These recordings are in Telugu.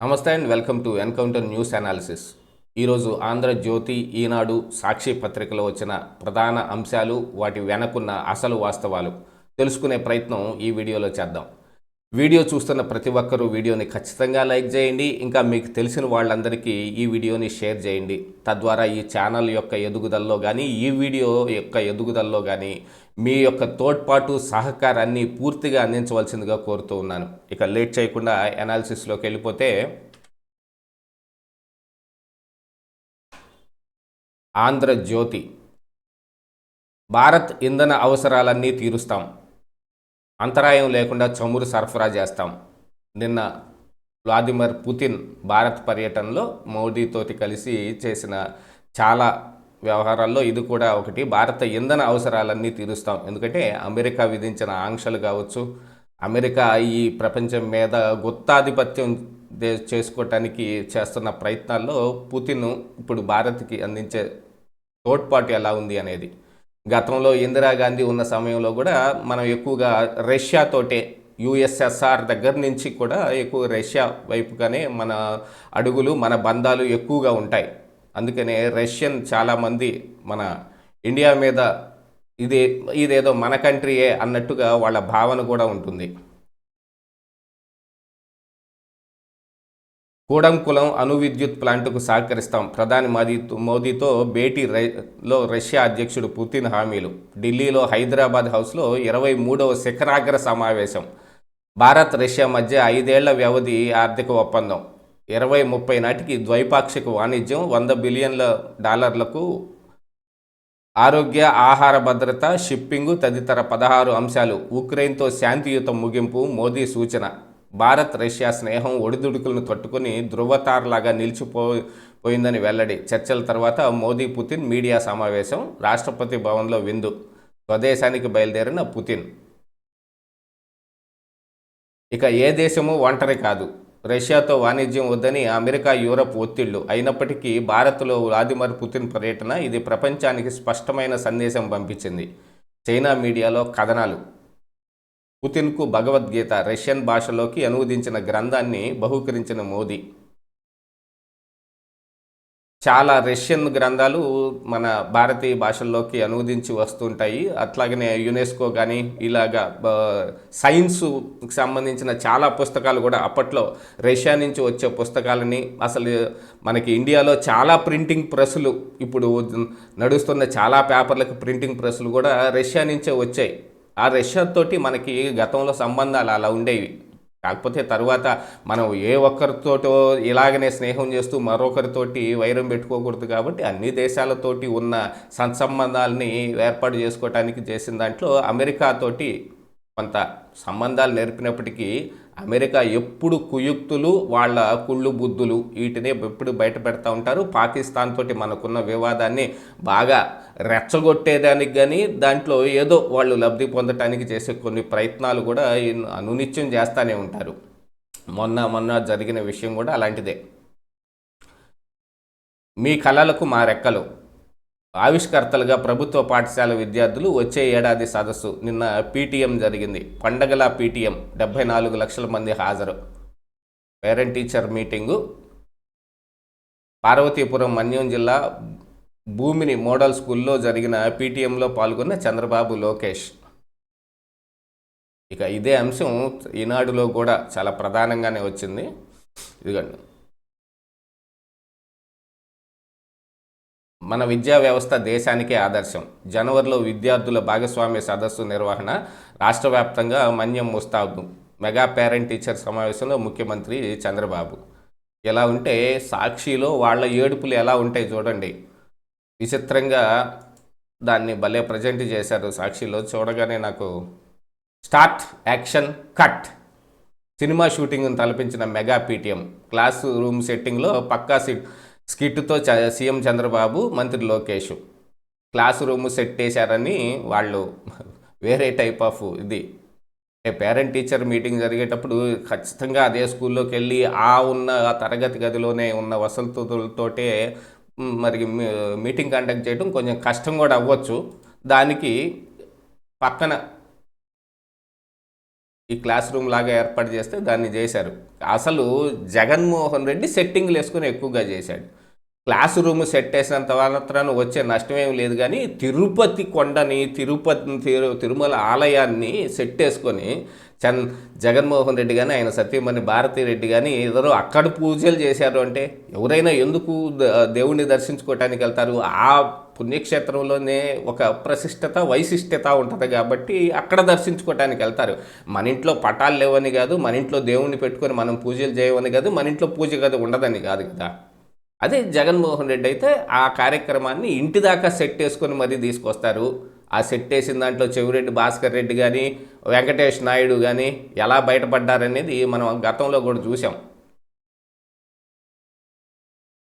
Namaste and welcome to encounter news analysis. ఈరోజు ఆంధ్రజ్యోతి ఈనాడు సాక్షి పత్రికలో వచ్చిన ప్రధాన అంశాలు వాటి వెనకున్న అసలు వాస్తవాలు తెలుసుకునే ప్రయత్నం ఈ వీడియోలో చేద్దాం. వీడియో చూస్తున్న ప్రతి ఒక్కరూ వీడియోని ఖచ్చితంగా లైక్ చేయండి. ఇంకా మీకు తెలిసిన వాళ్ళందరికీ ఈ వీడియోని షేర్ చేయండి. తద్వారా ఈ ఛానల్ యొక్క ఎదుగుదలలో కానీ ఈ వీడియో యొక్క ఎదుగుదలలో కానీ మీ యొక్క తోడ్పాటు సహకారాన్ని పూర్తిగా అందించవలసిందిగా కోరుతూ ఉన్నాను. ఇక లేట్ చేయకుండా అనాలిసిస్లోకి వెళ్ళిపోతే ఆంధ్రజ్యోతి భారత్ ఇంధన అవసరాలన్నీ తీరుస్తాం. అంతరాయం లేకుండా చమురు సరఫరా చేస్తాం. నిన్న వ్లాదిమిర్ పుతిన్ భారత్ పర్యటనలో మోడీతోటి కలిసి చేసిన చాలా వ్యవహారాల్లో ఇది కూడా ఒకటి. భారత ఇంధన అవసరాలన్నీ తీరుస్తాం. ఎందుకంటే అమెరికా విధించిన ఆంక్షలు కావచ్చు అమెరికా ఈ ప్రపంచం మీద గుత్తాధిపత్యం చేసుకోవటానికి చేస్తున్న ప్రయత్నాల్లో పుతిన్ ఇప్పుడు భారత్కి అందించే తోడ్పాటు ఎలా ఉంది అనేది. గతంలో ఇందిరాగాంధీ ఉన్న సమయంలో కూడా మనం ఎక్కువగా రష్యాతోటే యుఎస్ఎస్ఆర్ దగ్గర నుంచి కూడా ఎక్కువ రష్యా వైపుగానే మన అడుగులు మన బంధాలు ఎక్కువగా ఉంటాయి. అందుకనే రష్యన్ చాలామంది మన ఇండియా మీద ఇది ఇదేదో మన కంట్రీయే అన్నట్టుగా వాళ్ళ భావన కూడా ఉంటుంది. కూడంకులం అణు విద్యుత్ ప్లాంటుకు సహకరిస్తాం. ప్రధాని మోదీ మోదీతో భేటీ లో రష్యా అధ్యక్షుడు పుతిన్ హామీలు. ఢిల్లీలో హైదరాబాద్ హౌస్లో ఇరవై మూడవ శిఖరాగ్ర సమావేశం. భారత్ రష్యా మధ్య ఐదేళ్ళ వ్యవధి ఆర్థిక ఒప్పందం. ఇరవై ముప్పై నాటికి ద్వైపాక్షిక వాణిజ్యం వంద బిలియన్ల డాలర్లకు ఆరోగ్య ఆహార భద్రత షిప్పింగు తదితర పదహారు అంశాలు. ఉక్రెయిన్తో శాంతియుత ముగింపు మోదీ సూచన. భారత్ రష్యా స్నేహం ఒడిదుడుకులను తట్టుకుని ధృవతారలాగా నిలిచిపో పోయిందని వెల్లడి. చర్చల తర్వాత మోదీ పుతిన్ మీడియా సమావేశం రాష్ట్రపతి భవన్లో విందు. స్వదేశానికి బయలుదేరిన పుతిన్. ఇక ఏ దేశము ఒంటరి కాదు. రష్యాతో వాణిజ్యం వద్దని అమెరికా యూరప్ ఒత్తిళ్ళు. అయినప్పటికీ భారత్లో వ్లాదిమిర్ పుతిన్ పర్యటన ఇది ప్రపంచానికి స్పష్టమైన సందేశం పంపించింది. చైనా మీడియాలో కథనాలు. పుతిన్కు భగవద్గీత రష్యన్ భాషలోకి అనువదించిన గ్రంథాన్ని బహూకరించిన మోదీ. చాలా రష్యన్ గ్రంథాలు మన భారతీయ భాషల్లోకి అనువదించి వస్తుంటాయి. అట్లాగనే యునెస్కో కానీ ఇలాగా సైన్స్కి సంబంధించిన చాలా పుస్తకాలు కూడా అప్పట్లో రష్యా నుంచి వచ్చే పుస్తకాలని అసలు మనకి ఇండియాలో చాలా ప్రింటింగ్ ప్రెస్సులు ఇప్పుడు నడుస్తున్న చాలా పేపర్లకు ప్రింటింగ్ ప్రెస్సులు కూడా రష్యా నుంచే వచ్చాయి. ఆ రష్యాతోటి మనకి గతంలో సంబంధాలు అలా ఉండేవి. కాకపోతే తర్వాత మనం ఏ ఒక్కరితోటో ఇలాగనే స్నేహం చేస్తూ మరొకరితోటి వైరం పెట్టుకోకూడదు కాబట్టి అన్ని దేశాలతోటి ఉన్న సత్సంబంధాలని ఏర్పాటు చేసుకోవటానికి చేసిన దాంట్లో అమెరికాతోటి కొంత సంబంధాలు నేర్పినప్పటికీ అమెరికా ఎప్పుడు కుయుక్తులు వాళ్ళ కుళ్ళు బుద్ధులు వీటిని ఎప్పుడు బయట పెడతా ఉంటారు. పాకిస్తాన్ తోటి మనకున్న వివాదాన్ని బాగా రెచ్చగొట్టేదానికి కానీ దాంట్లో ఏదో వాళ్ళు లబ్ధి పొందటానికి చేసే కొన్ని ప్రయత్నాలు కూడా అనునిత్యం చేస్తూనే ఉంటారు. మొన్న మొన్న జరిగిన విషయం కూడా అలాంటిదే. మీ కళలకు మా రెక్కలు. ఆవిష్కర్తలుగా ప్రభుత్వ పాఠశాల విద్యార్థులు వచ్చే ఏడాది సదస్సు. నిన్న పీటీఎం జరిగింది. పండగల పీటీఎం. డెబ్బై నాలుగు లక్షల మంది హాజరు. Parent teacher meeting. Parvathipuram Manyam జిల్లా భూమిని మోడల్ స్కూల్లో జరిగిన పీటీఎంలో పాల్గొన్న చంద్రబాబు లోకేష్. ఇక ఇదే అంశం ఈనాడులో కూడా చాలా ప్రధానంగానే వచ్చింది. ఇదిగండి. మన విద్యా వ్యవస్థ దేశానికే ఆదర్శం. జనవరిలో విద్యార్థుల భాగస్వామ్య సదస్సు నిర్వహణ రాష్ట్ర వ్యాప్తంగా మన్యం ముస్తాబు మెగా పేరెంట్ టీచర్ సమావేశంలో ముఖ్యమంత్రి చంద్రబాబు. ఎలా ఉంటే సాక్షిలో వాళ్ళ ఏడుపులు ఎలా ఉంటాయి చూడండి. విచిత్రంగా దాన్ని భలే ప్రజెంట్ చేశారు. సాక్షిలో చూడగానే నాకు స్టార్ట్ యాక్షన్ కట్. సినిమా షూటింగ్ను తలపించిన మెగా పీటీఎం. క్లాస్ రూమ్ సెట్టింగ్లో పక్కా సిట్ స్కిట్తో చ సీఎం చంద్రబాబు మంత్రి లోకేష్. క్లాస్ రూమ్ సెట్ చేశారని వాళ్ళు. వేరే టైప్ ఆఫ్ ఇది. పేరెంట్ టీచర్ మీటింగ్ జరిగేటప్పుడు ఖచ్చితంగా అదే స్కూల్లోకి వెళ్ళి ఆ ఉన్న ఆ తరగతి గదిలోనే ఉన్న వసతులతోటే మరి మీటింగ్ కండక్ట్ చేయడం కొంచెం కష్టం కూడా అవ్వచ్చు. దానికి పక్కన ఈ క్లాస్ రూమ్ లాగా ఏర్పాటు చేస్తే దాన్ని చేశారు. అసలు జగన్మోహన్ రెడ్డి సెట్టింగ్లు వేసుకుని ఎక్కువగా చేశాడు. క్లాస్ రూమ్ సెట్ వేసినంత మాత్రాన వచ్చే నష్టమేం లేదు కానీ తిరుపతి కొండని తిరుపతి తిరు తిరుమల ఆలయాన్ని సెట్ వేసుకొని చన్ జగన్మోహన్ రెడ్డి కానీ ఆయన సత్యమణి భారతీ రెడ్డి కానీ ఏదో అక్కడ పూజలు చేశారు అంటే ఎవరైనా ఎందుకు ద- దేవుణ్ణి దర్శించుకోవటానికి వెళ్తారు? ఆ పుణ్యక్షేత్రంలోనే ఒక ప్రశిష్టత వైశిష్టత ఉంటుంది కాబట్టి అక్కడ దర్శించుకోవటానికి వెళ్తారు. మన ఇంట్లో పటాలు లేవని కాదు మన ఇంట్లో దేవుణ్ణి పెట్టుకొని మనం పూజలు చేయవని కాదు మన ఇంట్లో పూజ గది ఉండదని కాదు కదా. అదే జగన్మోహన్ రెడ్డి అయితే ఆ కార్యక్రమాన్ని ఇంటి దాకా సెట్ చేసుకొని మరీ తీసుకొస్తారు. ఆ సెట్ వేసిన దాంట్లో చెవిరెడ్డి భాస్కర్ రెడ్డి కానీ వెంకటేష్ నాయుడు కానీ ఎలా బయటపడ్డారనేది మనం గతంలో కూడా చూసాం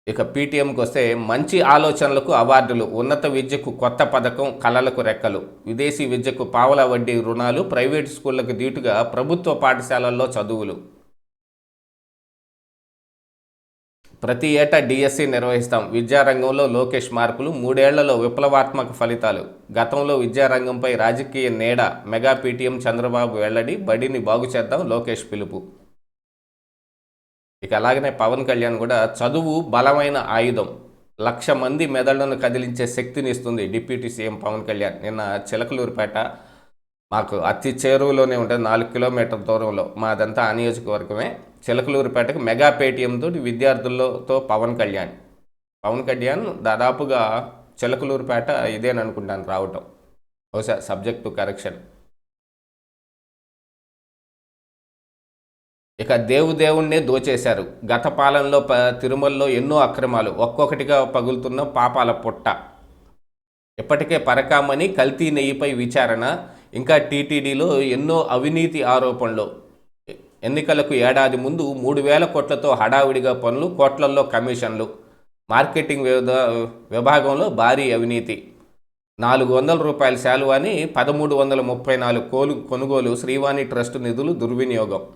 ఇక పీటీఎంకి వస్తే మంచి ఆలోచనలకు అవార్డులు ఉన్నత విద్యకు కొత్త పథకం కళలకు రెక్కలు విదేశీ విద్యకు పావల వడ్డీ రుణాలు ప్రైవేట్ స్కూళ్ళకు దీటుగా ప్రభుత్వ పాఠశాలల్లో చదువులు. ప్రతి ఏటా డిఎస్సి నిర్వహిస్తాం. విద్యారంగంలో లోకేష్ మార్పులు మూడేళ్ళలో విప్లవాత్మక ఫలితాలు. గతంలో విద్యారంగంపై రాజకీయ నీడ మెగా పీటీఎం చంద్రబాబు వెల్లడి బడిని బాగు చేద్దాం లోకేష్ పిలుపు. ఇక అలాగనే పవన్ కళ్యాణ్ కూడా చదువు బలమైన ఆయుధం. లక్ష మంది మెదళ్ళను కదిలించే శక్తిని ఇస్తుంది డిప్యూటీ సీఎం పవన్ కళ్యాణ్. నిన్న చిలకలూరుపేట మాకు అతి చేరువలోనే ఉంటుంది నాలుగు కిలోమీటర్ దూరంలో. మాదంతా ఆ నియోజకవర్గమే. చిలకలూరుపేటకు మెగా పేటీఎం తోటి విద్యార్థులతో పవన్ కళ్యాణ్. పవన్ కళ్యాణ్ దాదాపుగా చిలకలూరుపేట ఇదేననుకుంటాను రావటం. బహుశా సబ్జెక్టు కరెక్షన్. ఇక దేవుదేవుణ్ణే దోచేశారు. గత పాలనలో ప తిరుమలలో ఎన్నో అక్రమాలు. ఒక్కొక్కటిగా పగులుతున్న పాపాల పుట్ట. ఇప్పటికే పరకామని కల్తీ నెయ్యిపై విచారణ. ఇంకా టీటీడీలో ఎన్నో అవినీతి ఆరోపణలు. ఎన్నికలకు ఏడాది ముందు మూడు వేల కోట్లతో హడావిడిగా పనులు కోట్లల్లో కమిషన్లు. మార్కెటింగ్ విభా- విభాగంలో భారీ అవినీతి. నాలుగు వందల రూపాయల శాలువాని పదమూడు వందల ముప్పై నాలుగు కోలు కొనుగోలు శ్రీవాణి ట్రస్ట్ నిధులు దుర్వినియోగం.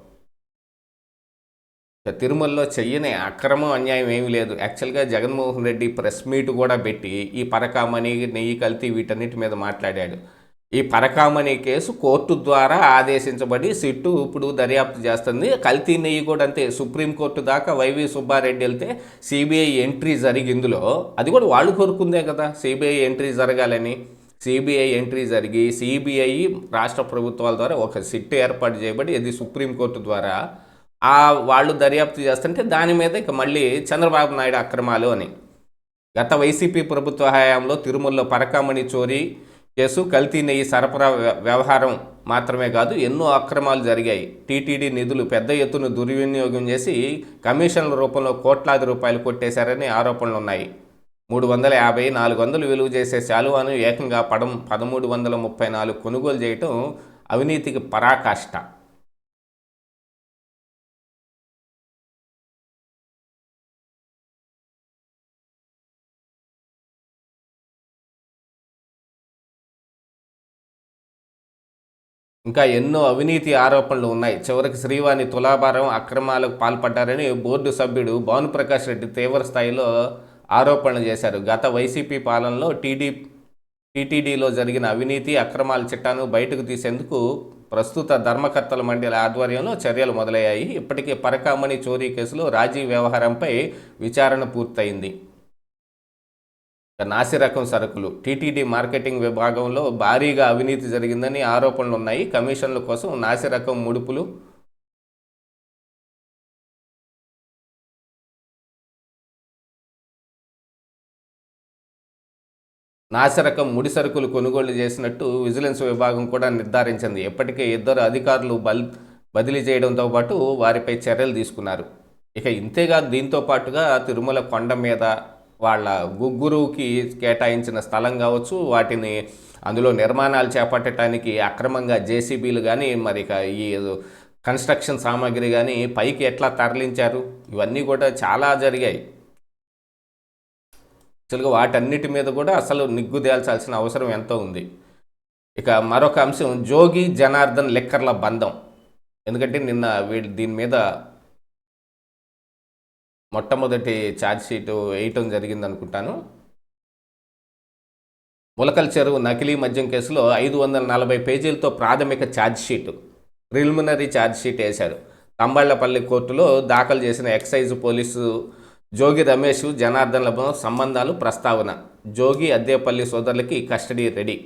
తిరుమలలో చెయ్యని అక్రమం అన్యాయం ఏమీ లేదు. యాక్చువల్గా జగన్మోహన్ రెడ్డి ప్రెస్ మీట్ కూడా పెట్టి ఈ పరకామణి నెయ్యి కల్తీ వీటన్నిటి మీద మాట్లాడాడు. ఈ పరకామణి కేసు కోర్టు ద్వారా ఆదేశించబడి సిట్టు ఇప్పుడు దర్యాప్తు చేస్తుంది. కల్తీ నెయ్యి కూడా అంతే. సుప్రీంకోర్టు దాకా వైవి సుబ్బారెడ్డి వెళ్తే సిబిఐ ఎంట్రీ జరిగి ఇందులో అది కూడా వాళ్ళు కోరుకుందే కదా. సిబిఐ ఎంట్రీ జరగాలని. సిబిఐ ఎంట్రీ జరిగి సిబిఐ రాష్ట్ర ప్రభుత్వాల ద్వారా ఒక సిట్ ఏర్పాటు చేయబడి ఇది సుప్రీంకోర్టు ద్వారా ఆ వాళ్ళు దర్యాప్తు చేస్తుంటే దాని మీద ఇక మళ్ళీ చంద్రబాబు నాయుడు అక్రమాలు అని. గత వైసీపీ ప్రభుత్వ హయాంలో తిరుమలలో పరకామణి చోరీ కేసు కల్తీ నెయ్యి సరఫరా వ్య- వ్యవహారం మాత్రమే కాదు ఎన్నో అక్రమాలు జరిగాయి. టీటీడీ నిధులు పెద్ద ఎత్తున దుర్వినియోగం చేసి కమిషన్ల రూపంలో కోట్లాది రూపాయలు కొట్టేశారని ఆరోపణలు ఉన్నాయి. మూడు వందల యాభై నాలుగు వందలు విలువ చేసే శాలువాను ఏకంగా పడం పదమూడు వందల ముప్పై నాలుగు కొనుగోలు చేయటం అవినీతికి పరాకాష్ట. ఇంకా ఎన్నో అవినీతి ఆరోపణలు ఉన్నాయి. చివరికి శ్రీవాణి తులాభారం అక్రమాలకు పాల్పడ్డారని బోర్డు సభ్యుడు భానుప్రకాష్ రెడ్డి తీవ్ర స్థాయిలో ఆరోపణలు చేశారు. గత వైసీపీ పాలనలో టీడీ టీటీడీలో జరిగిన అవినీతి అక్రమాల చిట్టాను బయటకు తీసేందుకు ప్రస్తుత ధర్మకర్తల మండలి ఆధ్వర్యంలో చర్యలు మొదలయ్యాయి. ఇప్పటికే పరకామణి చోరీ కేసులో రాజీ వ్యవహారంపై విచారణ పూర్తయింది. నాసిరకం సరుకులు. టీటీడీ మార్కెటింగ్ విభాగంలో భారీగా అవినీతి జరిగిందని ఆరోపణలు ఉన్నాయి కమిషన్ల కోసం నాసిరకం ముడుపులు నాసిరకం ముడి సరుకులు కొనుగోలు చేసినట్టు విజిలెన్స్ విభాగం కూడా నిర్ధారించింది. ఇప్పటికే ఇద్దరు అధికారులు బల్ బదిలీ చేయడంతో పాటు వారిపై చర్యలు తీసుకున్నారు. ఇక ఇంతేగా దీంతో పాటుగా తిరుమల కొండ మీద వాళ్ళ గురువుకి కేటాయించిన స్థలం కావచ్చు వాటిని అందులో నిర్మాణాలు చేపట్టడానికి అక్రమంగా జేసీబీలు కానీ మరి ఇక ఈ కన్స్ట్రక్షన్ సామాగ్రి కానీ పైకి ఎట్లా తరలించారు? ఇవన్నీ కూడా చాలా జరిగాయి. యాక్చువల్గా వాటన్నిటి మీద కూడా అసలు నిగ్గుదేల్చాల్సిన అవసరం ఎంతో ఉంది. ఇక మరొక అంశం జోగి జనార్దన్ లెక్కర్ల బంధం. ఎందుకంటే నిన్న వీళ్ళు దీని మీద మొట్టమొదటి ఛార్జ్ షీట్ వేయటం జరిగింది అనుకుంటాను ములకల్ చెరువు నకిలీ మద్యం కేసులో ఐదు వందల నలభై పేజీలతో ప్రాథమిక ఛార్జ్ షీట్ ప్రిలిమినరీ ఛార్జ్షీట్ వేశారు. తంబళ్ళపల్లి కోర్టులో దాఖలు చేసిన ఎక్సైజ్ పోలీసు జోగి రమేష్ జనార్దన్ల సంబంధాలు ప్రస్తావన. జోగి అద్దేపల్లి సోదరులకి కస్టడీ రెడీ.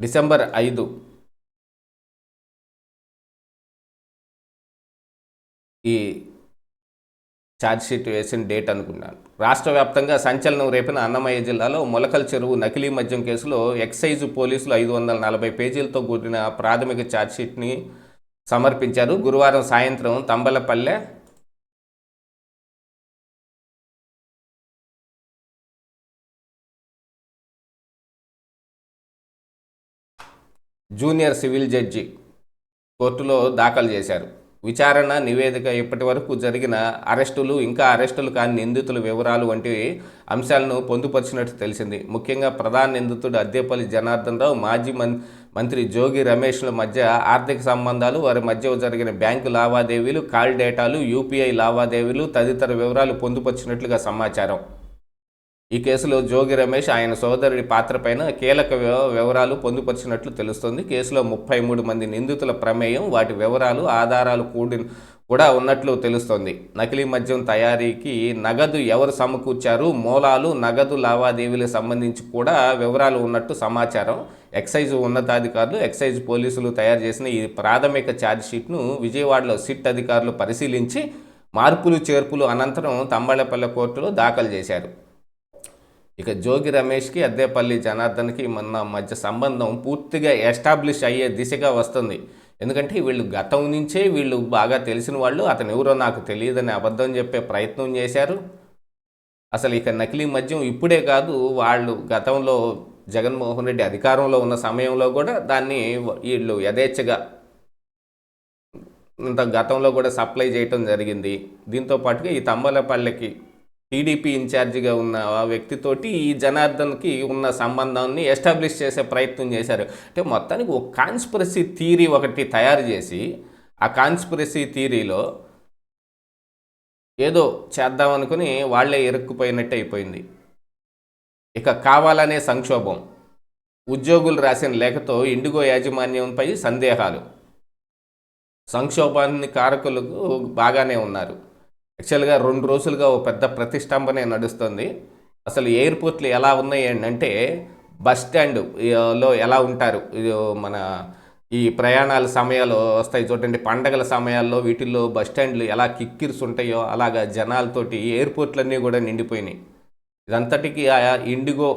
డిసెంబర్ ఐదు ఈ ఛార్జ్షీట్ వేసిన డేట్ అనుకున్నాను. రాష్ట్ర వ్యాప్తంగా సంచలనం రేపిన అన్నమయ్య జిల్లాలో మొలకల చెరువు నకిలీ మద్యం కేసులో ఎక్సైజ్ పోలీసులు ఐదు వందల నలభై పేజీలతో కూడిన ప్రాథమిక ఛార్జ్షీట్ని సమర్పించారు. గురువారం సాయంత్రం తంబలపల్లె జూనియర్ సివిల్ జడ్జి కోర్టులో దాఖలు చేశారు. విచారణ నివేదిక ఇప్పటి వరకు జరిగిన అరెస్టులు ఇంకా అరెస్టులు కాని నిందితుల వివరాలు వంటి అంశాలను పొందుపరిచినట్టు తెలిసింది. ముఖ్యంగా ప్రధాన నిందితుడు అద్దేపల్లి జనార్దన్ రావు మాజీ మం మంత్రి జోగి రమేష్ల మధ్య ఆర్థిక సంబంధాలు వారి మధ్య జరిగిన బ్యాంకు లావాదేవీలు కాల్ డేటాలు యూపీఐ లావాదేవీలు తదితర వివరాలు పొందుపరిచినట్లుగా సమాచారం. ఈ కేసులో జోగి రమేష్ ఆయన సోదరుడి పాత్రపైన కీలక వివరాలు పొందుపరిచినట్లు తెలుస్తోంది. కేసులో ముప్పై మూడు మంది నిందితుల ప్రమేయం వాటి వివరాలు ఆధారాలు కూడి కూడా ఉన్నట్లు తెలుస్తోంది. నకిలీ మద్యం తయారీకి నగదు ఎవరు సమకూర్చారు? మూలాలు నగదు లావాదేవీలకు సంబంధించి కూడా వివరాలు ఉన్నట్టు సమాచారం. ఎక్సైజ్ ఉన్నతాధికారులు ఎక్సైజ్ పోలీసులు తయారు చేసిన ఈ ప్రాథమిక ఛార్జ్షీట్ను విజయవాడలో సిట్ అధికారులు పరిశీలించి మార్పులు చేర్పులు అనంతరం తంబళపల్లె కోర్టులో దాఖలు చేశారు. ఇక జోగి రమేష్కి అద్దేపల్లి జనార్దన్కి మొన్న మధ్య సంబంధం పూర్తిగా ఎస్టాబ్లిష్ అయ్యే దిశగా వస్తుంది. ఎందుకంటే వీళ్ళు గతం నుంచే వీళ్ళు బాగా తెలిసిన వాళ్ళు అతను ఎవరో నాకు తెలియదని అబద్ధం చెప్పే ప్రయత్నం చేశారు. అసలు ఇక నకిలీ మద్యం ఇప్పుడే కాదు వాళ్ళు గతంలో జగన్మోహన్ రెడ్డి అధికారంలో ఉన్న సమయంలో కూడా దాన్ని వీళ్ళు యథేచ్ఛగా ఇంత గతంలో కూడా సప్లై చేయటం జరిగింది. దీంతో పాటుగా ఈ తంబలపల్లెకి టీడీపీ ఇన్ఛార్జిగా ఉన్న ఆ వ్యక్తితోటి ఈ జనార్దన్కి ఉన్న సంబంధాన్ని ఎస్టాబ్లిష్ చేసే ప్రయత్నం చేశారు. అంటే మొత్తానికి ఒక కాన్స్పిరసీ థీరీ ఒకటి తయారు చేసి ఆ కాన్స్పిరసీ థీరీలో ఏదో చేద్దామనుకుని వాళ్ళే ఇరుక్కుపోయినట్టు అయిపోయింది. ఇక కావాలనే సంక్షోభం. ఉద్యోగులు రాసిన లేఖతో ఇండిగో యాజమాన్యంపై సందేహాలు. సంక్షోభాన్ని కారకులకు బాగానే ఉన్నారు. యాక్చువల్గా రెండు రోజులుగా ఓ పెద్ద ప్రతిష్టంభనే నడుస్తుంది. అసలు ఎయిర్పోర్ట్లు ఎలా ఉన్నాయి అంటే బస్ స్టాండ్లో ఎలా ఉంటారు? మన ఈ ప్రయాణాల సమయాలు వస్తాయి చూడండి. పండగల సమయాల్లో వీటిల్లో బస్ స్టాండ్లు ఎలా కిక్కిర్స్ ఉంటాయో అలాగా జనాలతోటి ఎయిర్పోర్ట్లన్నీ కూడా నిండిపోయినాయి. ఇదంతటికి ఆ ఇండిగో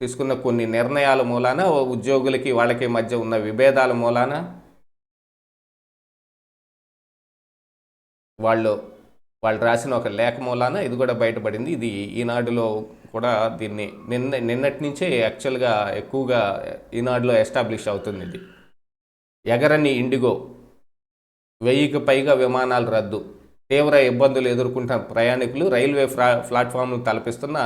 తీసుకున్న కొన్ని నిర్ణయాల మూలాన ఉద్యోగులకి వాళ్ళకి మధ్య ఉన్న విభేదాల మూలాన వాళ్ళు వాళ్ళు రాసిన ఒక లేఖ మూలాన ఇది కూడా బయటపడింది. ఇది ఈనాడులో కూడా దీన్ని నిన్న నిన్నటి నుంచే యాక్చువల్గా ఎక్కువగా ఈనాడులో ఎస్టాబ్లిష్ అవుతుంది ఇది. ఎగరని ఇండిగో వెయ్యికి పైగా విమానాలు రద్దు తీవ్ర ఇబ్బందులు ఎదుర్కొంటున్న ప్రయాణికులు రైల్వే ఫ్లా ప్లాట్ఫామ్లు తలపిస్తున్న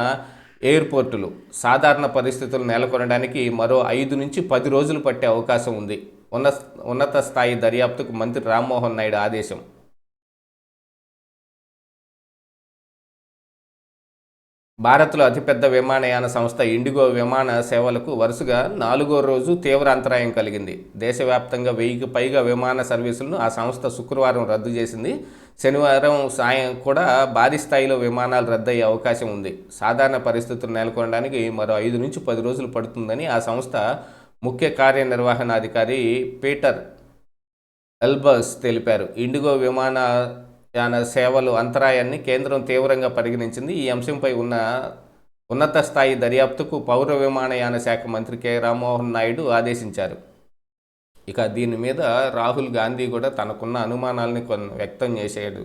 ఎయిర్పోర్టులు సాధారణ పరిస్థితులు నెలకొనడానికి మరో ఐదు నుంచి పది రోజులు పట్టే అవకాశం ఉంది. ఉన్న ఉన్నత స్థాయి దర్యాప్తుకు మంత్రి రామ్మోహన్ నాయుడు ఆదేశం. భారత్లో అతిపెద్ద విమానయాన సంస్థ ఇండిగో విమాన సేవలకు వరుసగా నాలుగో రోజు తీవ్ర అంతరాయం కలిగింది. దేశవ్యాప్తంగా వెయ్యికి పైగా విమాన సర్వీసులను ఆ సంస్థ శుక్రవారం రద్దు చేసింది. శనివారం సాయం కూడా భారీ స్థాయిలో విమానాలు రద్దయ్యే అవకాశం ఉంది. సాధారణ పరిస్థితులు నెలకొనడానికి మరో ఐదు నుంచి పది రోజులు పడుతుందని ఆ సంస్థ ముఖ్య కార్యనిర్వహణాధికారి పీటర్ ఎల్బస్ తెలిపారు. ఇండిగో విమాన సేవలు అంతరాయాన్ని కేంద్రం తీవ్రంగా పరిగణించింది. ఈ అంశంపై ఉన్న ఉన్నత స్థాయి దర్యాప్తుకు పౌర విమానయాన శాఖ మంత్రి కె. రామ్మోహన్ నాయుడు ఆదేశించారు. ఇక దీని మీద రాహుల్ గాంధీ కూడా తనకున్న అనుమానాలని కొన్ని వ్యక్తం చేశాడు.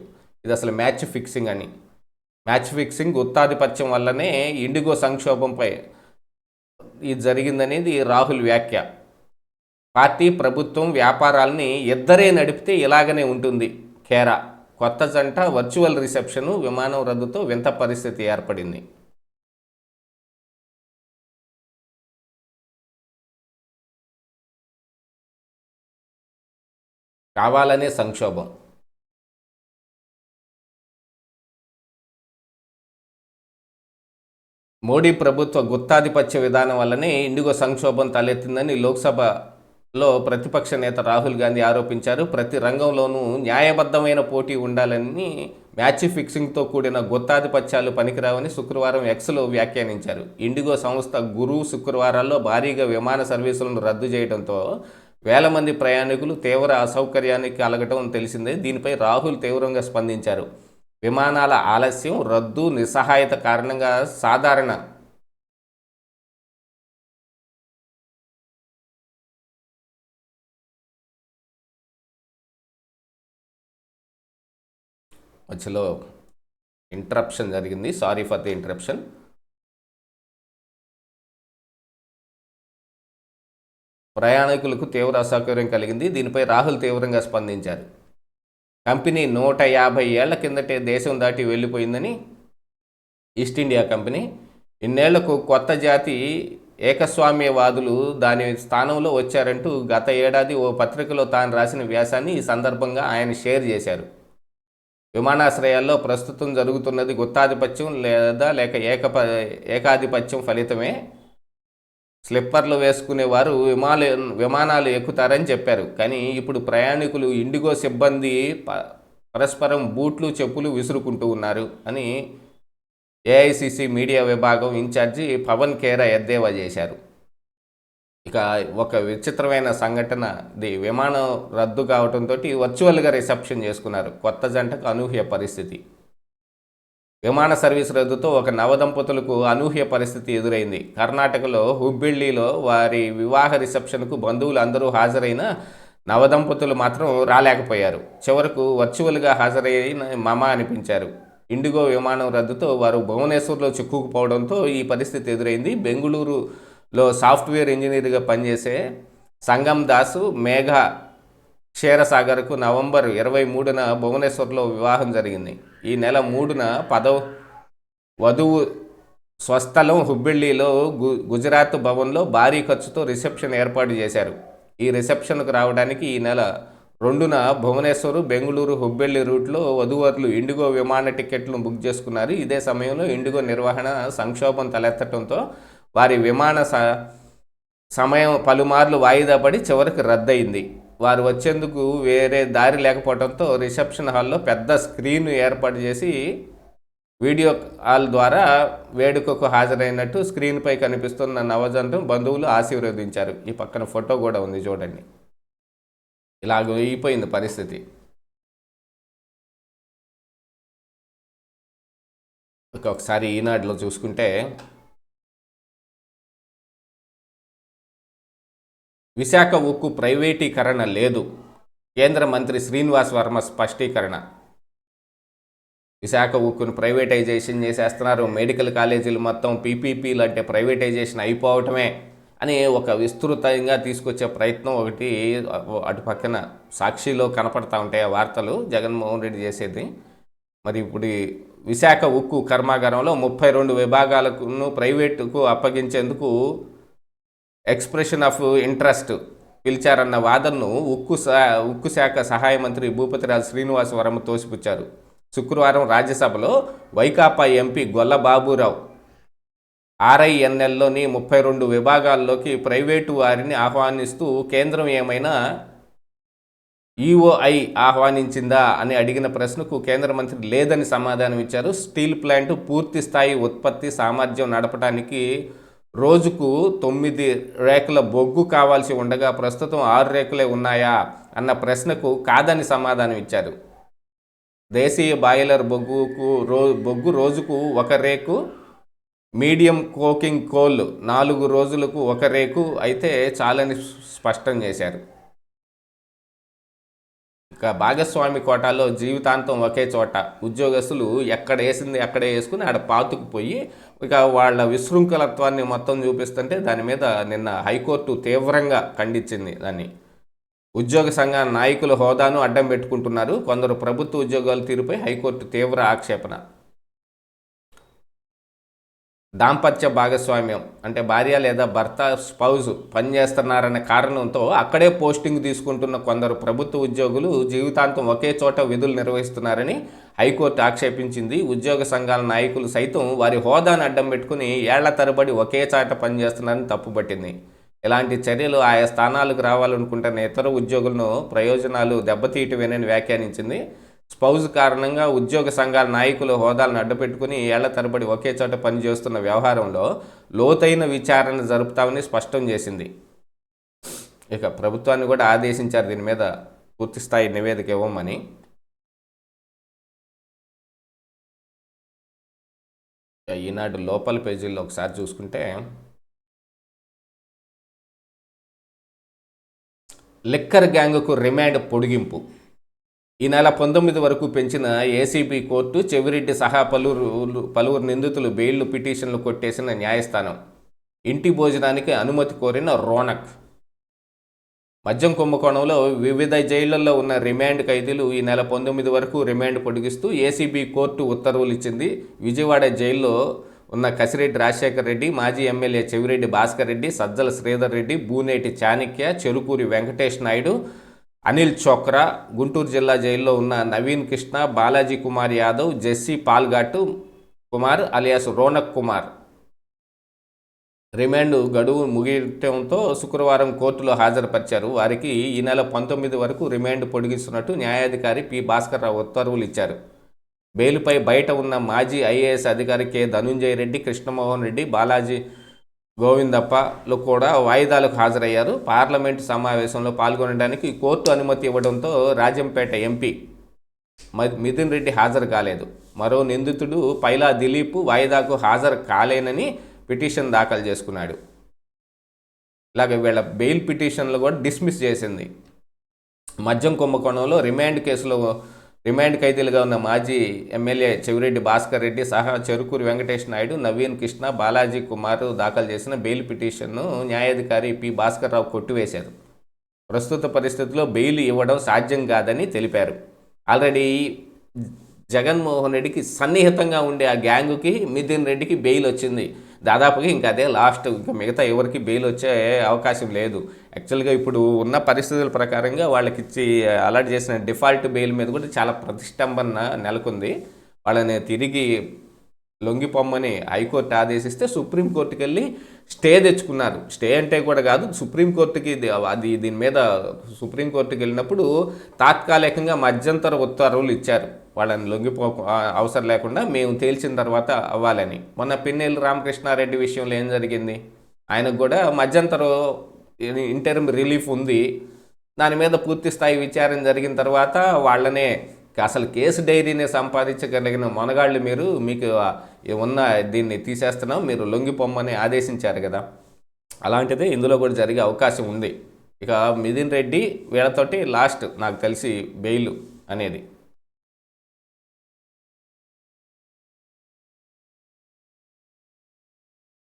ఇది అసలు మ్యాచ్ ఫిక్సింగ్ అని. మ్యాచ్ ఫిక్సింగ్ ఉత్తాధిపత్యం వల్లనే ఇండిగో సంక్షోభంపై ఇది జరిగిందనేది రాహుల్ వ్యాఖ్య. పార్టీ ప్రభుత్వం వ్యాపారాలని ఇద్దరే నడిపితే ఇలాగనే ఉంటుంది కేరా. కొత్త జంట వర్చువల్ రిసెప్షను విమానం రద్దుతో వింత పరిస్థితి ఏర్పడింది. కావాలనే సంక్షోభం. మోడీ ప్రభుత్వ గుత్తాధిపత్య విధానం వల్లనే ఇండిగో సంక్షోభం తలెత్తిందని లోక్సభ లో ప్రతిపక్ష నేత రాహుల్ గాంధీ ఆరోపించారు. ప్రతి రంగంలోనూ న్యాయబద్ధమైన పోటీ ఉండాలని మ్యాచ్ ఫిక్సింగ్తో కూడిన గుత్తాధిపత్యాలు పనికిరావని శుక్రవారం ఎక్స్లో వ్యాఖ్యానించారు. ఇండిగో సంస్థ గురు శుక్రవారాల్లో భారీగా విమాన సర్వీసులను రద్దు చేయడంతో వేల మంది ప్రయాణికులు తీవ్ర అసౌకర్యానికి కలగటం తెలిసిందే. దీనిపై రాహుల్ తీవ్రంగా స్పందించారు. విమానాల ఆలస్యం రద్దు నిస్సహాయత కారణంగా సాధారణ మధ్యలో ఇంటరప్షన్ జరిగింది. సారీ ఫర్ ది ఇంటరప్షన్ ప్రయాణికులకు తీవ్ర అసౌకర్యం కలిగింది. దీనిపై రాహుల్ తీవ్రంగా స్పందించారు. కంపెనీ నూట యాభై ఏళ్ళ కిందటే దేశం దాటి వెళ్ళిపోయిందని ఈస్ట్ ఇండియా కంపెనీ. ఇన్నేళ్ళకు కొత్త జాతి ఏకస్వామ్యవాదులు దాని స్థానంలో వచ్చారంటూ గత ఏడాది ఓ పత్రికలో తాను రాసిన వ్యాసాన్ని ఈ సందర్భంగా ఆయన షేర్ చేశారు. విమానాశ్రయాల్లో ప్రస్తుతం జరుగుతున్నది గుత్తాధిపత్యం లేదా లేక ఏకప ఏకాధిపత్యం ఫలితమే. స్లిప్పర్లు వేసుకునేవారు విమాన విమానాలు ఎక్కుతారని చెప్పారు. కానీ ఇప్పుడు ప్రయాణికులు ఇండిగో సిబ్బంది ప- పరస్పరం బూట్లు చెప్పులు విసురుకుంటూ ఉన్నారు అని ఏఐసిసి మీడియా విభాగం ఇన్ఛార్జి పవన్ ఖేరా ఎద్దేవా చేశారు. ఇక ఒక విచిత్రమైన సంఘటన. ది విమానం రద్దు కావడంతో వర్చువల్గా రిసెప్షన్ చేసుకున్నారు. కొత్త జంటకు అనూహ్య పరిస్థితి. విమాన సర్వీస్ రద్దుతో ఒక నవదంపతులకు అనూహ్య పరిస్థితి ఎదురైంది. కర్ణాటకలో హుబ్బిళ్ళిలో వారి వివాహ రిసెప్షన్కు బంధువులు అందరూ హాజరైన నవదంపతులు మాత్రం రాలేకపోయారు. చివరకు వర్చువల్గా హాజరైన మమ అనిపించారు. ఇండిగో విమానం రద్దుతో వారు భువనేశ్వర్లో చిక్కుకుపోవడంతో ఈ పరిస్థితి ఎదురైంది. లో సాఫ్ట్వేర్ ఇంజనీర్గా పనిచేసే సంగం దాసు మేఘ క్షీరసాగర్కు నవంబర్ ఇరవై మూడున భువనేశ్వర్లో వివాహం జరిగింది. ఈ నెల మూడున పదవ వధువు స్వస్థలం హుబ్బిళ్ళిలో గు గుజరాత్ భవన్లో భారీ ఖర్చుతో రిసెప్షన్ ఏర్పాటు చేశారు. ఈ రిసెప్షన్కు రావడానికి ఈ నెల రెండున భువనేశ్వర్ బెంగళూరు హుబ్బెళ్ళి రూట్లో వధువరులు ఇండిగో విమాన టికెట్లను బుక్ చేసుకున్నారు. ఇదే సమయంలో ఇండిగో నిర్వహణ సంక్షోభం తలెత్తడంతో వారి విమాన స సమయం పలుమార్లు వాయిదా పడి చివరికి రద్దయింది. వారు వచ్చేందుకు వేరే దారి లేకపోవడంతో రిసెప్షన్ హాల్లో పెద్ద స్క్రీన్ ఏర్పాటు చేసి వీడియో కాల్ ద్వారా వేడుకకు హాజరైనట్టు స్క్రీన్పై కనిపిస్తున్న నవజంటం బంధువులు ఆశీర్వదించారు. ఈ పక్కన ఫోటో కూడా ఉంది చూడండి. ఇలాగ అయిపోయింది పరిస్థితి. ఒకసారి ఈనాడులో చూసుకుంటే విశాఖ ఉక్కు ప్రైవేటీకరణ లేదు. కేంద్ర మంత్రి శ్రీనివాస్ వర్మ స్పష్టీకరణ. విశాఖ ఉక్కును ప్రైవేటైజేషన్ చేసేస్తున్నారు. మెడికల్ కాలేజీలు మొత్తం పీపీపీలు అంటే ప్రైవేటైజేషన్ అయిపోవటమే అని ఒక విస్తృతంగా తీసుకొచ్చే ప్రయత్నం ఒకటి అటు పక్కన సాక్షిలో కనపడతా ఉంటాయి ఆ వార్తలు. జగన్మోహన్ రెడ్డి చేసేది. మరి ఇప్పుడు విశాఖ ఉక్కు కర్మాగారంలో ముప్పై రెండు విభాగాలను ప్రైవేటుకు అప్పగించేందుకు ఎక్స్ప్రెషన్ ఆఫ్ ఇంట్రెస్ట్ పిలిచారన్న వాదనను ఉక్కు ఉక్కు శాఖ సహాయ మంత్రి భూపతిరాజు శ్రీనివాస వరం తోసిపుచ్చారు. శుక్రవారం రాజ్యసభలో వైకాపా ఎంపీ గొల్ల బాబురావు ఆర్ఐఎన్ఎల్లోని ముప్పై రెండు విభాగాల్లోకి ప్రైవేటు వారిని ఆహ్వానిస్తూ కేంద్రం ఏమైనా ఈఓఐ ఆహ్వానించిందా అని అడిగిన ప్రశ్నకు కేంద్ర మంత్రి లేదని సమాధానం ఇచ్చారు స్టీల్ ప్లాంట్ పూర్తి స్థాయి ఉత్పత్తి సామర్థ్యం నడపడానికి రోజుకు తొమ్మిది రేకుల బొగ్గు కావాల్సి ఉండగా ప్రస్తుతం ఆరు రేకులే ఉన్నాయా అన్న ప్రశ్నకు కాదని సమాధానం ఇచ్చారు. దేశీయ బాయిలర్ బొగ్గుకు రో బొగ్గు రోజుకు ఒక రేకు మీడియం కోకింగ్ కోల్ నాలుగు రోజులకు ఒక రేకు అయితే చాలని స్పష్టం చేశారు. ఇక భాగస్వామి కోటాలో జీవితాంతం ఒకే చోట ఉద్యోగస్తులు ఎక్కడ వేసింది అక్కడే వేసుకుని ఆడ పాతుకుపోయి ఇక వాళ్ళ విశృంఖలత్వాన్ని మొత్తం చూపిస్తుంటే దాని మీద నిన్న హైకోర్టు తీవ్రంగా ఖండించింది దాన్ని. ఉద్యోగ సంఘ నాయకుల హోదాను అడ్డం పెట్టుకుంటున్నారు. కొందరు ప్రభుత్వ ఉద్యోగాలు తీరుపై హైకోర్టు తీవ్ర ఆక్షేపణ. దాంపత్య భాగస్వామ్యం అంటే భార్య లేదా భర్త స్పౌజ్ పనిచేస్తున్నారనే కారణంతో అక్కడే పోస్టింగ్ తీసుకుంటున్న కొందరు ప్రభుత్వ ఉద్యోగులు జీవితాంతం ఒకే చోట విధులు నిర్వహిస్తున్నారని హైకోర్టు ఆక్షేపించింది. ఉద్యోగ సంఘాల నాయకులు సైతం వారి హోదాను అడ్డం పెట్టుకుని ఏళ్ళ తరబడి ఒకే చాట పనిచేస్తున్నారని తప్పుపట్టింది. ఇలాంటి చర్యలు ఆయా స్థానాలకు రావాలనుకుంటున్న ఇతర ఉద్యోగులను ప్రయోజనాలు దెబ్బతీయటమేనని వ్యాఖ్యానించింది. స్పౌజ్ కారణంగా ఉద్యోగ సంఘాల నాయకుల హోదాలను అడ్డుపెట్టుకుని ఏళ్ళ తరబడి ఒకే చోట పనిచేస్తున్న వ్యవహారంలో లోతైన విచారణ జరుపుతామని స్పష్టం చేసింది. ఇక ప్రభుత్వాన్ని కూడా ఆదేశించారు. దీని మీద పూర్తిస్థాయి నివేదిక ఇవ్వమని ఈనాడు లోపల పేజీల్లో ఒకసారి చూసుకుంటే లిక్కర్ గ్యాంగ్కు రిమాండ్ పొడిగింపు. ఈ నెల పంతొమ్మిది వరకు పెంచిన ఏసీబీ కోర్టు చెవిరెడ్డి సహా పలువురు పలువురు నిందితులు బెయిల్ పిటిషన్లు కొట్టేసిన న్యాయస్థానం. ఇంటి భోజనానికి అనుమతి కోరిన రోనక్. మద్యం కుంభకోణంలో వివిధ జైళ్ళలో ఉన్న రిమాండ్ ఖైదీలు ఈ నెల పంతొమ్మిది వరకు రిమాండ్ పొడిగిస్తూ ఏసీబీ కోర్టు ఉత్తర్వులు ఇచ్చింది. విజయవాడ జైల్లో ఉన్న కసిరెడ్డి రాజశేఖర్ రెడ్డి మాజీ ఎమ్మెల్యే చెవిరెడ్డి భాస్కర్ రెడ్డి సజ్జల శ్రీధర్ రెడ్డి బూనేటి చాణక్య చెరుకూరి వెంకటేష్ నాయుడు అనిల్ చోక్రా గుంటూరు జిల్లా జైల్లో ఉన్న Naveen Krishna Balaji Kumar Yadav Jessie Palghat Kumar alias Ronak Kumar. Remand గడువు ముగియటంతో శుక్రవారం కోర్టులో హాజరుపరిచారు. వారికి ఈ నెల పంతొమ్మిది వరకు రిమాండ్ పొడిగిస్తున్నట్టు న్యాయాధికారి పి భాస్కర్ రావు ఉత్తర్వులు ఇచ్చారు. బెయిల్పై బయట ఉన్న మాజీ ఐఏఎస్ అధికారి కె ధనుంజయ రెడ్డి కృష్ణమోహన్ రెడ్డి బాలాజీ గోవిందప్పలు కూడా వాయిదాలకు హాజరయ్యారు. పార్లమెంటు సమావేశంలో పాల్గొనడానికి కోర్టు అనుమతి ఇవ్వడంతో రాజంపేట ఎంపీ మ- మిథున్ రెడ్డి హాజరు కాలేదు. మరో నిందితుడు పైలా దిలీప్ వాయిదాకు హాజరు కాలేనని పిటిషన్ దాఖలు చేసుకున్నాడు. ఇలాగ వీళ్ళ బెయిల్ పిటిషన్లు కూడా డిస్మిస్ చేసింది. మద్యం కుంభకోణంలో రిమాండ్ కేసులో రిమాండ్ ఖైదీలుగా ఉన్న మాజీ ఎమ్మెల్యే చెవిరెడ్డి భాస్కర్ రెడ్డి సహా చెరుకూరి వెంకటేష్ నాయుడు నవీన్ కృష్ణ బాలాజీ కుమార్ దాఖలు చేసిన బెయిల్ పిటిషన్ను న్యాయాధికారి పి. భాస్కర్ రావు కొట్టివేశారు. ప్రస్తుత పరిస్థితుల్లో బెయిల్ ఇవ్వడం సాధ్యం కాదని తెలిపారు. ఆల్రెడీ జగన్మోహన్ రెడ్డికి సన్నిహితంగా ఉండే ఆ గ్యాంగుకి మిథున్ రెడ్డికి బెయిల్ వచ్చింది. దాదాపుగా ఇంకా అదే లాస్ట్ ఇంకా మిగతా ఎవరికి బెయిల్ వచ్చే అవకాశం లేదు. యాక్చువల్గా ఇప్పుడు ఉన్న పరిస్థితుల ప్రకారంగా వాళ్ళకి ఇచ్చి అలర్ట్ చేసిన డిఫాల్ట్ బెయిల్ మీద కూడా చాలా ప్రతిష్టంభన నెలకొంది. వాళ్ళని తిరిగి లొంగిపోమ్మని హైకోర్టు ఆదేశిస్తే సుప్రీంకోర్టుకి వెళ్ళి స్టే తెచ్చుకున్నారు. స్టే అంటే కూడా కాదు సుప్రీంకోర్టుకి ఇది- అది దీని మీద సుప్రీంకోర్టుకి వెళ్ళినప్పుడు తాత్కాలికంగా మధ్యంతర ఉత్తర్వులు ఇచ్చారు. వాళ్ళని లొంగిపో అవసరం లేకుండా మేము తేల్చిన తర్వాత అవ్వాలని. మొన్న పిన్నెల్లి రామకృష్ణారెడ్డి విషయంలో ఏం జరిగింది? ఆయనకు కూడా మధ్యంతరం ఇంటర్మ్ రిలీఫ్ ఉంది. దాని మీద పూర్తి స్థాయి విచారణ జరిగిన తర్వాత వాళ్ళనే అసలు కేసు డైరీని సంపాదించగలిగిన మొనగాళ్ళు మీరు మీకు ఉన్న దీన్ని తీసేస్తున్నాం మీరు లొంగిపోమ్మని ఆదేశించారు కదా. అలాంటిదే ఇందులో కూడా జరిగే అవకాశం ఉంది. ఇక మిథిన్ రెడ్డి వీళ్ళతోటి లాస్ట్ నాకు తెలిసి బెయిల్ అనేది.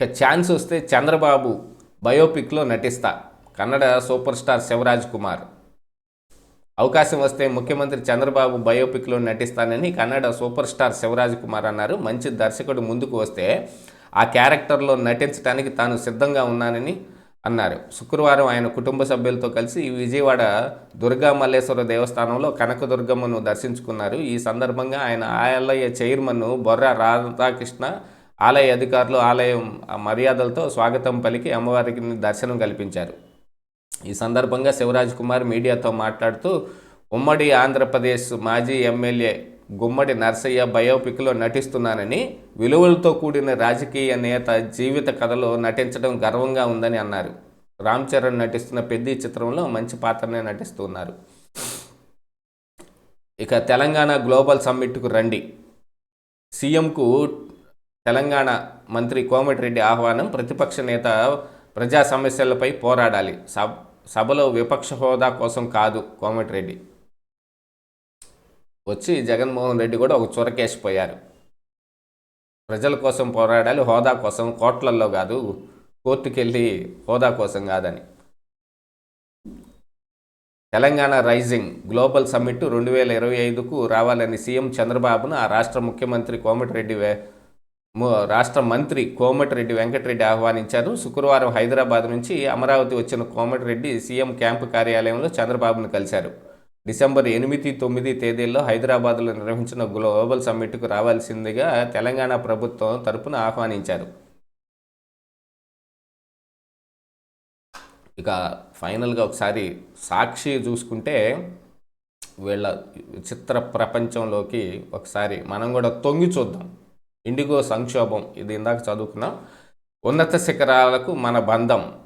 ఇక ఛాన్స్ వస్తే చంద్రబాబు బయోపిక్లో నటిస్తా. Kannada super star Shivaraj Kumar. అవకాశం వస్తే ముఖ్యమంత్రి చంద్రబాబు బయోపిక్లో నటిస్తానని కన్నడ సూపర్ స్టార్ శివరాజ్ కుమార్ అన్నారు. మంచి దర్శకుడు ముందుకు వస్తే ఆ క్యారెక్టర్లో నటించడానికి తాను సిద్ధంగా ఉన్నానని అన్నారు. శుక్రవారం ఆయన కుటుంబ సభ్యులతో కలిసి విజయవాడ దుర్గా మల్లేశ్వర దేవస్థానంలో కనకదుర్గమ్మను దర్శించుకున్నారు. ఈ సందర్భంగా ఆయన ఆలయ చైర్మన్ బొర్ర రాధాకృష్ణ ఆలయ అధికారులు ఆలయం మర్యాదలతో స్వాగతం పలికి అమ్మవారికి దర్శనం కల్పించారు. ఈ సందర్భంగా శివరాజ్ కుమార్ మీడియాతో మాట్లాడుతూ ఉమ్మడి ఆంధ్రప్రదేశ్ మాజీ ఎమ్మెల్యే గుమ్మడి నర్సయ్య బయోపిక్లో నటిస్తున్నానని విలువలతో కూడిన రాజకీయ నేత జీవిత కథలో నటించడం గర్వంగా ఉందని అన్నారు. రామ్ చరణ్ నటిస్తున్న పెద్ద చిత్రంలో మంచి పాత్రనే నటిస్తున్నారు. ఇక తెలంగాణ గ్లోబల్ సమ్మిట్కు రండి. సీఎంకు తెలంగాణ మంత్రి కోమటిరెడ్డి ఆహ్వానం ప్రతిపక్ష నేత ప్రజా సమస్యలపై పోరాడాలి. సబ్ సభలో విపక్ష హోదా కోసం కాదు కోమటిరెడ్డి. వచ్చి జగన్మోహన్ రెడ్డి కూడా ఒక చొరకేసిపోయారు. ప్రజల కోసం పోరాడాలి హోదా కోసం కోట్లల్లో కాదు కోర్టుకెళ్ళి హోదా కోసం కాదని. తెలంగాణ రైజింగ్ గ్లోబల్ సమ్మిట్ రెండు వేల ఇరవై ఐదుకు రావాలని సీఎం చంద్రబాబును ఆ రాష్ట్ర ముఖ్యమంత్రి కోమటిరెడ్డి వే రాష్ట్ర మంత్రి కోమటిరెడ్డి వెంకటరెడ్డి ఆహ్వానించారు. శుక్రవారం హైదరాబాద్ నుంచి అమరావతి వచ్చిన కోమటిరెడ్డి సీఎం క్యాంపు కార్యాలయంలో చంద్రబాబును కలిశారు. డిసెంబర్ ఎనిమిది తొమ్మిది తేదీల్లో హైదరాబాద్లో నిర్వహించిన గ్లోబల్ సమ్మిట్కు రావాల్సిందిగా తెలంగాణ ప్రభుత్వం తరపున ఆహ్వానించారు. ఇక ఫైనల్గా ఒకసారి సాక్షి చూసుకుంటే వీళ్ళ చిత్ర ప్రపంచంలోకి ఒకసారి మనం కూడా తొంగి చూద్దాం. ఇండిగో సంక్షోభం ఇది ఇందాక చదువుకున్నాం. ఉన్నత శిఖరాలకు మన బంధం.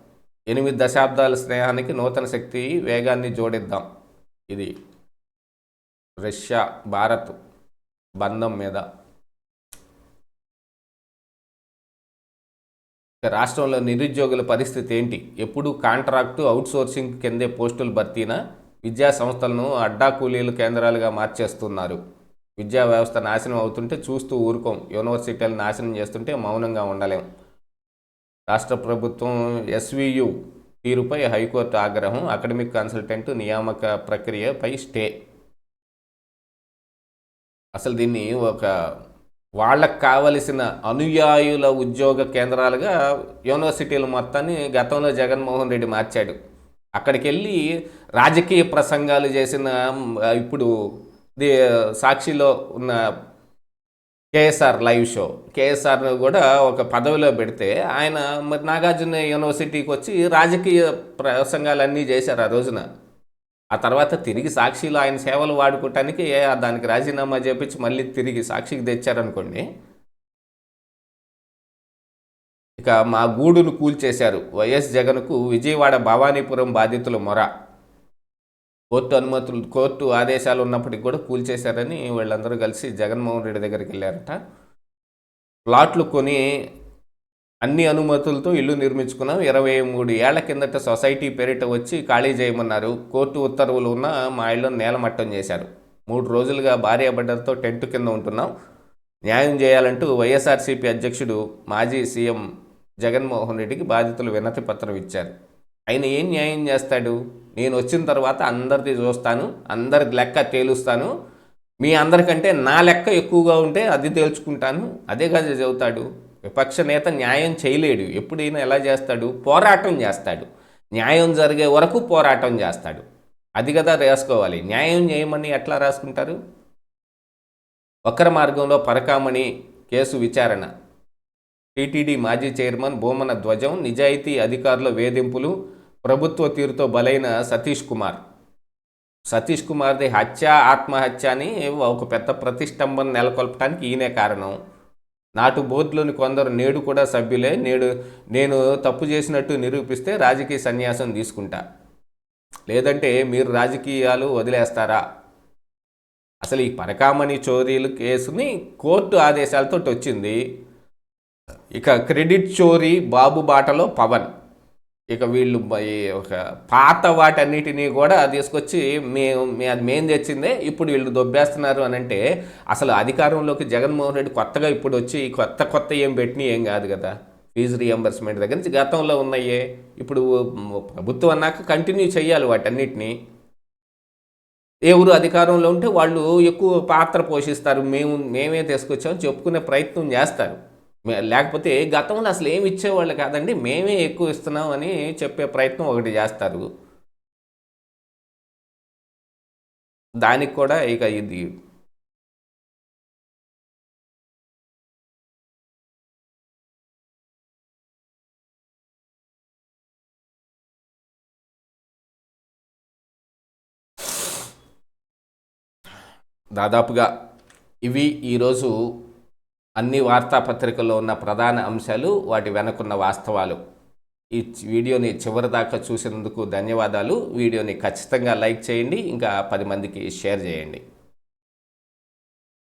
ఎనిమిది దశాబ్దాల స్నేహానికి నూతన శక్తి వేగాన్ని జోడిద్దాం. ఇది రష్యా భారత్ బంధం మీద. రాష్ట్రంలో నిరుద్యోగుల పరిస్థితి ఏంటి? ఎప్పుడు కాంట్రాక్టు అవుట్సోర్సింగ్ కిందే పోస్టులు భర్తీనా? విద్యా సంస్థలను అడ్డా కూలీలు కేంద్రాలుగా మార్చేస్తున్నారు. విద్యా వ్యవస్థ నాశనం అవుతుంటే చూస్తూ ఊరుకోం. యూనివర్సిటీలు నాశనం చేస్తుంటే మౌనంగా ఉండలేం. రాష్ట్ర ప్రభుత్వం ఎస్వియు తీరుపై హైకోర్టు ఆగ్రహం అకాడమిక్ కన్సల్టెంట్ నియామక ప్రక్రియపై స్టే. అసలు దీన్ని ఒక వాళ్ళకు కావలసిన అనుయాయుల ఉద్యోగ కేంద్రాలుగా యూనివర్సిటీల మొత్తాన్ని గతంలో జగన్మోహన్ రెడ్డి మార్చాడు. అక్కడికి వెళ్ళి రాజకీయ ప్రసంగాలు చేసిన ఇప్పుడు ది సాక్షిలో ఉన్న కేఎస్ఆర్ లైవ్ షో. కేఎస్ఆర్ను కూడా ఒక పదవిలో పెడితే ఆయన మరి నాగార్జున యూనివర్సిటీకి వచ్చి రాజకీయ ప్రసంగాలన్నీ చేశారు ఆ రోజున. ఆ తర్వాత తిరిగి సాక్షిలో ఆయన సేవలు వాడుకోవటానికి దానికి రాజీనామా చేపించి మళ్ళీ తిరిగి సాక్షికి తెచ్చారనుకోండి. ఇక మా గూడును కూల్చేశారు. వైఎస్ జగన్కు విజయవాడ భవానీపురం బాధితుల మొర. కోర్టు అనుమతులు కోర్టు ఆదేశాలు ఉన్నప్పటికి కూడా కూల్చేశారని వీళ్ళందరూ కలిసి జగన్మోహన్ రెడ్డి దగ్గరికి వెళ్ళారట. ప్లాట్లు కొని అన్ని అనుమతులతో ఇల్లు నిర్మించుకున్నాం. ఇరవై మూడు ఏళ్ళ కిందట సొసైటీ పేరిట వచ్చి ఖాళీ చేయమన్నారు. కోర్టు ఉత్తర్వులు ఉన్న మా ఇళ్ళను నేలమట్టం చేశారు. మూడు రోజులుగా భార్యాబిడ్డలతో టెంట్ కింద ఉంటున్నాం. న్యాయం చేయాలంటూ వైఎస్ఆర్సీపీ అధ్యక్షుడు మాజీ సీఎం జగన్మోహన్ రెడ్డికి బాధితులు వినతి పత్రం ఇచ్చారు. ఆయన ఏం న్యాయం చేస్తాడు? నేను వచ్చిన తర్వాత అందరిది చూస్తాను అందరి లెక్క తేలుస్తాను. మీ అందరికంటే నా లెక్క ఎక్కువగా ఉంటే అది తేల్చుకుంటాను. అదే కదా చెబుతాడు విపక్ష నేత న్యాయం చేయలేడు. ఎప్పుడైనా ఎలా చేస్తాడు? పోరాటం చేస్తాడు. న్యాయం జరిగే వరకు పోరాటం చేస్తాడు. అది కదా రాసుకోవాలి. న్యాయం చేయమని ఎట్లా రాసుకుంటారు? వక్ర మార్గంలో పరకామణి కేసు విచారణ. టీటీడీ మాజీ చైర్మన్ భూమన ధ్వజం నిజాయితీ అధికారుల వేధింపులు ప్రభుత్వ తీరుతో బలైన సతీష్ కుమార్. సతీష్ కుమార్ది హత్య ఆత్మహత్య అని ఒక పెద్ద ప్రతిష్టంభన నెలకొల్పడానికి ఈయనే కారణం. నాటు బోర్డులోని కొందరు నేడు కూడా సభ్యులే. నేడు నేను తప్పు చేసినట్టు నిరూపిస్తే రాజకీయ సన్యాసం తీసుకుంటా. లేదంటే మీరు రాజకీయాలు వదిలేస్తారా? అసలు ఈ పరకామణి చోరీలు కేసుని కోర్టు ఆదేశాలతో వచ్చింది ఇక క్రెడిట్ చోరీ బాబు బాటలో పవన్. ఇక వీళ్ళు ఒక పాత వాటన్నిటినీ కూడా తీసుకొచ్చి మేము అది మేము తెచ్చిందే ఇప్పుడు వీళ్ళు దొబ్బేస్తున్నారు అని అంటే అసలు అధికారంలోకి జగన్మోహన్ రెడ్డి కొత్తగా ఇప్పుడు వచ్చి కొత్త కొత్త ఏం పెట్టినవి ఏం కాదు కదా. ఫీజు రియంబర్స్మెంట్ దగ్గర నుంచి గతంలో ఉన్నాయే. ఇప్పుడు ప్రభుత్వం అన్నాక కంటిన్యూ చేయాలి వాటన్నిటిని. ఎవరు అధికారంలో ఉంటే వాళ్ళు ఎక్కువ పాత్ర పోషిస్తారు. మేము మేమే తీసుకొచ్చామని చెప్పుకునే ప్రయత్నం చేస్తారు. లేకపోతే గతంలో అసలు ఏమి ఇచ్చేవాళ్ళు కాదండి మేమే ఎక్కువ ఇస్తున్నాం అని చెప్పే ప్రయత్నం ఒకటి చేస్తారు. దానికి కూడా ఇక ఇది. దాదాపుగా ఇవి ఈరోజు అన్ని వార్తాపత్రికల్లో ఉన్న ప్రధాన అంశాలు వాటి వెనకున్న వాస్తవాలు. ఈ వీడియోని చివరి దాకా చూసినందుకు ధన్యవాదాలు. వీడియోని ఖచ్చితంగా లైక్ చేయండి ఇంకా పది మందికి షేర్ చేయండి.